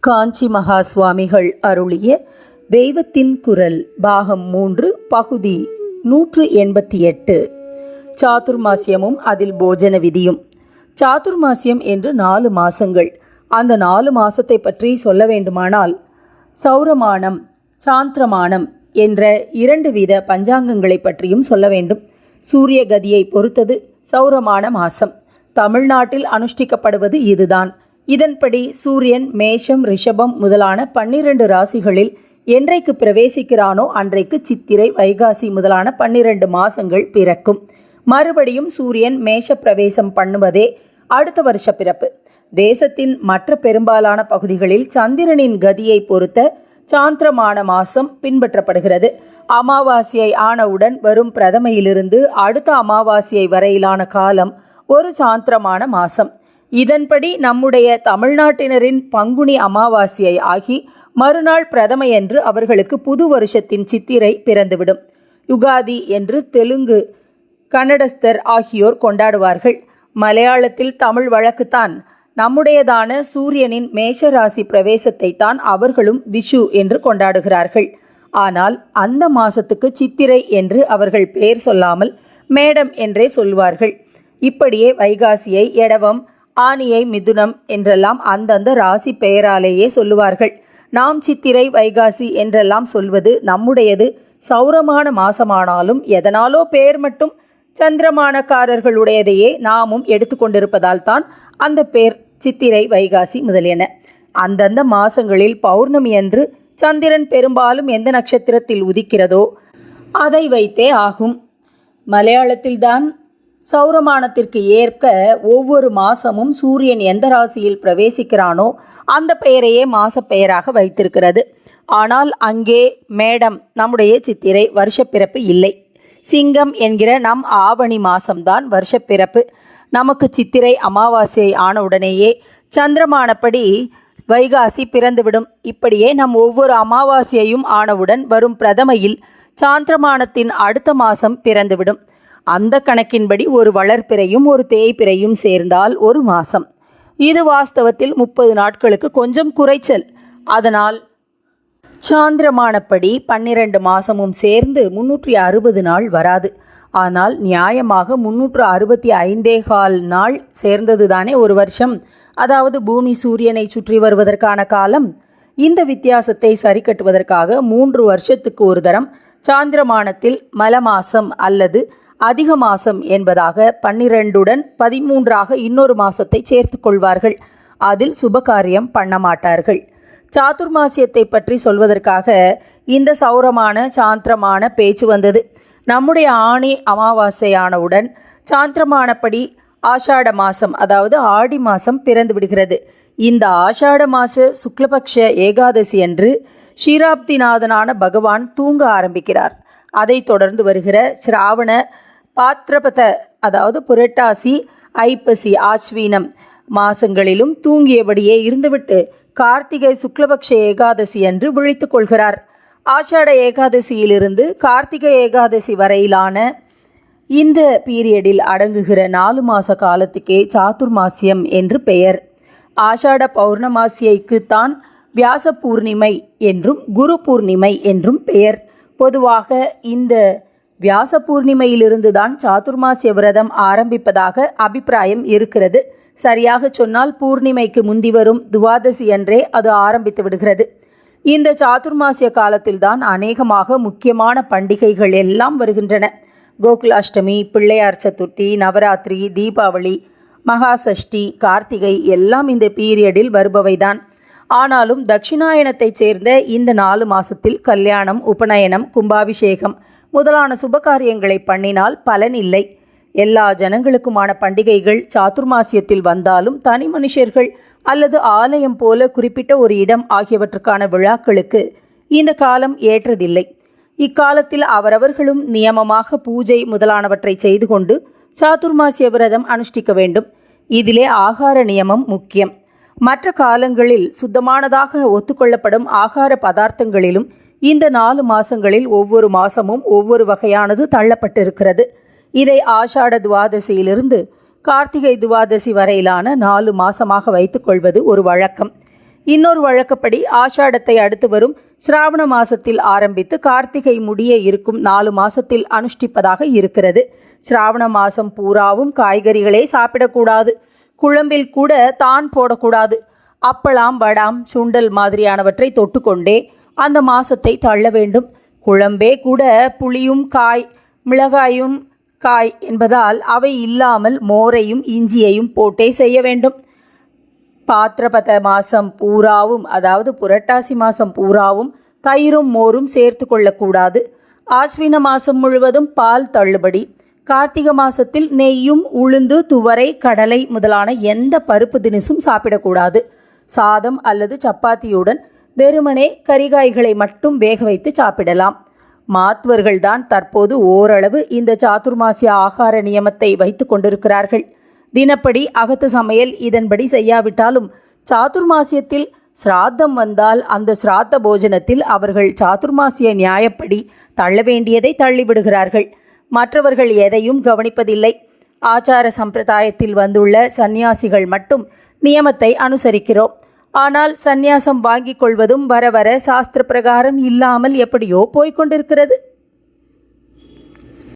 காஞ்சி மகா சுவாமிகள் அருளிய தெய்வத்தின் குரல் பாகம் மூன்று பகுதி நூற்று எண்பத்தி எட்டு. சாதுர்மாசியமும் அதில் போஜன விதியும். சாதுர்மாசியம் என்று நாலு மாசங்கள். அந்த நாலு மாசத்தை பற்றி சொல்ல வேண்டுமானால் சௌரமானம் சாந்திரமானம் என்ற இரண்டு வித பஞ்சாங்கங்களை பற்றியும் சொல்ல வேண்டும். சூரிய கதியை பொறுத்தது சௌரமான மாசம். தமிழ்நாட்டில் அனுஷ்டிக்கப்படுவது இதுதான். இதன்படி சூரியன் மேஷம் ரிஷபம் முதலான பன்னிரண்டு ராசிகளில் என்றைக்கு பிரவேசிக்கிறானோ அன்றைக்கு சித்திரை வைகாசி முதலான பன்னிரண்டு மாசங்கள் பிறக்கும். மறுபடியும் சூரியன் மேஷ பிரவேசம் பண்ணுவதே அடுத்த வருஷ பிறப்பு. தேசத்தின் மற்ற பெரும்பாலான பகுதிகளில் சந்திரனின் கதியை பொறுத்த சாந்திரமான மாசம் பின்பற்றப்படுகிறது. அமாவாசையை ஆனவுடன் வரும் பிரதமையிலிருந்து அடுத்த அமாவாசையை வரையிலான காலம் ஒரு சாந்திரமான மாசம். இதன்படி நம்முடைய தமிழ்நாட்டினரின் பங்குனி அமாவாசையை ஆகி மறுநாள் பிரதமையன்று அவர்களுக்கு புது வருஷத்தின் சித்திரை பிறந்துவிடும். யுகாதி என்று தெலுங்கு கன்னடஸ்தர் ஆகியோர் கொண்டாடுவார்கள். மலையாளத்தில் தமிழ் வழக்குத்தான். நம்முடையதான சூரியனின் மேஷராசி பிரவேசத்தை தான் அவர்களும் விஷு என்று கொண்டாடுகிறார்கள். ஆனால் அந்த மாசத்துக்கு சித்திரை என்று அவர்கள் பெயர் சொல்லாமல் மேடம் என்றே சொல்வார்கள். இப்படியே வைகாசியை எடவம் ஆனியை மிதுனம் என்றெல்லாம் அந்தந்த ராசி பெயராலேயே சொல்லுவார்கள். நாம் சித்திரை வைகாசி என்றெல்லாம் சொல்வது நம்முடையது. சௌரமான மாசமானாலும் எதனாலோ பெயர் மட்டும் சந்திரமானக்காரர்களுடையதையே நாமும் எடுத்துக்கொண்டிருப்பதால் தான் அந்த பேர் சித்திரை வைகாசி முதலியன. அந்தந்த மாசங்களில் பௌர்ணமி அன்று சந்திரன் பெரும்பாலும் எந்த நட்சத்திரத்தில் உதிக்கிறதோ அதை வைத்தே ஆகும். மலையாளத்தில்தான் சௌரமானத்திற்கு ஏற்க ஒவ்வொரு மாசமும் சூரியன் எந்த ராசியில் பிரவேசிக்கிறானோ அந்த பெயரையே மாச பெயராக வைத்திருக்கிறது. ஆனால் அங்கே மேடம் நம்முடைய சித்திரை வருஷப்பிறப்பு இல்லை. சிங்கம் என்கிற நம் ஆவணி மாசம்தான் வருஷப்பிறப்பு. நமக்கு சித்திரை அமாவாசை ஆனவுடனேயே சந்திரமானப்படி வைகாசி பிறந்துவிடும். இப்படியே நம் ஒவ்வொரு அமாவாசையையும் ஆனவுடன் வரும் பிரதமையில் சாந்திரமானத்தின் அடுத்த மாதம் பிறந்துவிடும். அந்த கணக்கின்படி ஒரு வளர்ப்பிறையும் ஒரு தேய்பிறையும் சேர்ந்தால் ஒரு மாதம் இது வாஸ்தவத்தில் முப்பது நாட்களுக்கு கொஞ்சம் குறைச்சல். அதனால் சாந்திரமானப்படி பன்னிரண்டு மாதமும் சேர்ந்து முன்னூற்றி அறுபது நாள் வராது. ஆனால் நியாயமாக முன்னூற்று அறுபத்தி ஐந்தே கால் நாள் சேர்ந்தது தானே ஒரு வருஷம். அதாவது பூமி சூரியனை சுற்றி வருவதற்கான காலம். இந்த வித்தியாசத்தை சரி கட்டுவதற்காக மூன்று வருஷத்துக்கு ஒரு தரம் சாந்திரமானத்தில் மலமாசம் அல்லது அதிக மாசம் என்பதாக பன்னிரண்டுடன் பதிமூன்றாக இன்னொரு மாசத்தை சேர்த்து கொள்வார்கள். அதில் சுபகாரியம் பண்ண மாட்டார்கள். சாதுர்மாசியத்தை பற்றி சொல்வதற்காக இந்த சௌரமான சாந்திரமான பேச்சு வந்தது. நம்முடைய ஆணி அமாவாசையானவுடன் சாந்திரமானபடி ஆஷாட மாசம் அதாவது ஆடி மாசம் பிறந்து விடுகிறது. இந்த ஆஷாட மாச சுக்லபக்ஷ ஏகாதசி அன்று ஷீராப்திநாதனான பகவான் தூங்க ஆரம்பிக்கிறார். அதைத் தொடர்ந்து வருகிற ஸ்ராவண பாத்திரபத அதாவது புரட்டாசி ஐப்பசி ஆச்வீனம் மாசங்களிலும் தூங்கியபடியே இருந்துவிட்டு கார்த்திகை சுக்லபக்ஷ ஏகாதசி அன்று விழித்து கொள்கிறார். ஆஷாட ஏகாதசியிலிருந்து கார்த்திகை ஏகாதசி வரையிலான இந்த பீரியடில் அடங்குகிற நாலு மாத காலத்துக்கே சாதுர்மாசியம் என்று பெயர். ஆஷாட பௌர்ணமாசியைக்கு தான் வியாச பூர்ணிமை என்றும் குரு பூர்ணிமை என்றும் பெயர். பொதுவாக இந்த வியாச பூர்ணிமையிலிருந்துதான் சாதுர்மாசிய விரதம் ஆரம்பிப்பதாக அபிப்பிராயம் இருக்கிறது. சரியாக சொன்னால் பூர்ணிமைக்கு முந்தி வரும் துவாதசி அன்றே அது ஆரம்பித்து விடுகிறது. இந்த சாதுர்மாசிய காலத்தில்தான் அநேகமாக முக்கியமான பண்டிகைகள் எல்லாம் வருகின்றன. கோகுலாஷ்டமி பிள்ளையார் சதுர்த்தி நவராத்திரி தீபாவளி மகாசஷ்டி கார்த்திகை எல்லாம் இந்த பீரியடில் வருபவைதான். ஆனாலும் தட்சிணாயனத்தைச் சேர்ந்த இந்த நாலு மாசத்தில் கல்யாணம் உபநயனம் கும்பாபிஷேகம் முதலான சுபகாரியங்களை பண்ணினால் பலன் இல்லை எல்லா ஜனங்களுக்குமான பண்டிகைகள் சாதுர்மாசியத்தில் வந்தாலும் தனி மனுஷர்கள் அல்லது ஆலயம் போல குறிப்பிட்ட ஒரு இடம் ஆகியவற்றுக்கான விழாக்களுக்கு இந்த காலம் ஏற்றதில்லை. இக்காலத்தில் அவரவர்களும் நியமமாக பூஜை முதலானவற்றை செய்து கொண்டு சாதுர்மாசிய விரதம் அனுஷ்டிக்க வேண்டும். இதிலே ஆகார நியமம் முக்கியம். மற்ற காலங்களில் சுத்தமானதாக ஒத்துக்கொள்ளப்படும் ஆகார பதார்த்தங்களிலும் இந்த நாலு மாசங்களில் ஒவ்வொரு மாசமும் ஒவ்வொரு வகையானது தள்ளப்பட்டிருக்கிறது. இதை ஆஷாட துவாதசியிலிருந்து கார்த்திகை துவாதசி வரையிலான நாலு மாசமாக வைத்துக்கொள்வது ஒரு வழக்கம். இன்னொரு வழக்கப்படி ஆஷாடத்தை அடுத்து வரும் சிராவண மாசத்தில் ஆரம்பித்து கார்த்திகை முடிய இருக்கும் நாலு மாசத்தில் அனுஷ்டிப்பதாக இருக்கிறது. சிராவண மாசம் பூராவும் காய்கறிகளே சாப்பிடக்கூடாது. குழம்பில் கூட தான் போடக்கூடாது. அப்பளாம் வடாம் சுண்டல் மாதிரியானவற்றை தொட்டுக்கொண்டே அந்த மாசத்தை தள்ள வேண்டும். குழம்பே கூட புளியும் காய் மிளகாயும் காய் என்பதால் அவை இல்லாமல் மோரையும் இஞ்சியையும் போட்டே செய்ய வேண்டும். பாத்திரபத மாதம் பூராவும் அதாவது புரட்டாசி மாதம் பூராவும் தயிரும் மோரும் சேர்த்து கொள்ளக்கூடாது. ஆஸ்வின மாதம் முழுவதும் பால் தள்ளுபடி. கார்த்திகை மாசத்தில் நெய்யும் உளுந்து துவரை கடலை முதலான எந்த பருப்பு தினசும் சாப்பிடக்கூடாது. சாதம் அல்லது சப்பாத்தியுடன் வெறுமனே கரிகாய்களை மட்டும் வேக வைத்து சாப்பிடலாம். மாத்வர்கள்தான் தற்போது ஓரளவு இந்த சாதுர்மாசிய ஆகார நியமத்தை வைத்து கொண்டிருக்கிறார்கள். தினப்படி அகத்து சமையல் இதன்படி செய்யாவிட்டாலும் சாதுர்மாசியத்தில் சிராத்தம் வந்தால் அந்த சிராத்த போஜனத்தில் அவர்கள் சாதுர்மாசிய நியாயப்படி தள்ள வேண்டியதை தள்ளிவிடுகிறார்கள். மற்றவர்கள் எதையும் கவனிப்பதில்லை. ஆச்சார சம்பிரதாயத்தில் வந்துள்ள சந்நியாசிகள் மட்டும் நியமத்தை அனுசரிக்கிறோம். ஆனால் சந்நியாசம் வாங்கிக் கொள்வதும் வர வர சாஸ்திர பிரகாரம் இல்லாமல் எப்படியோ போய்க் கொண்டிருக்கிறது.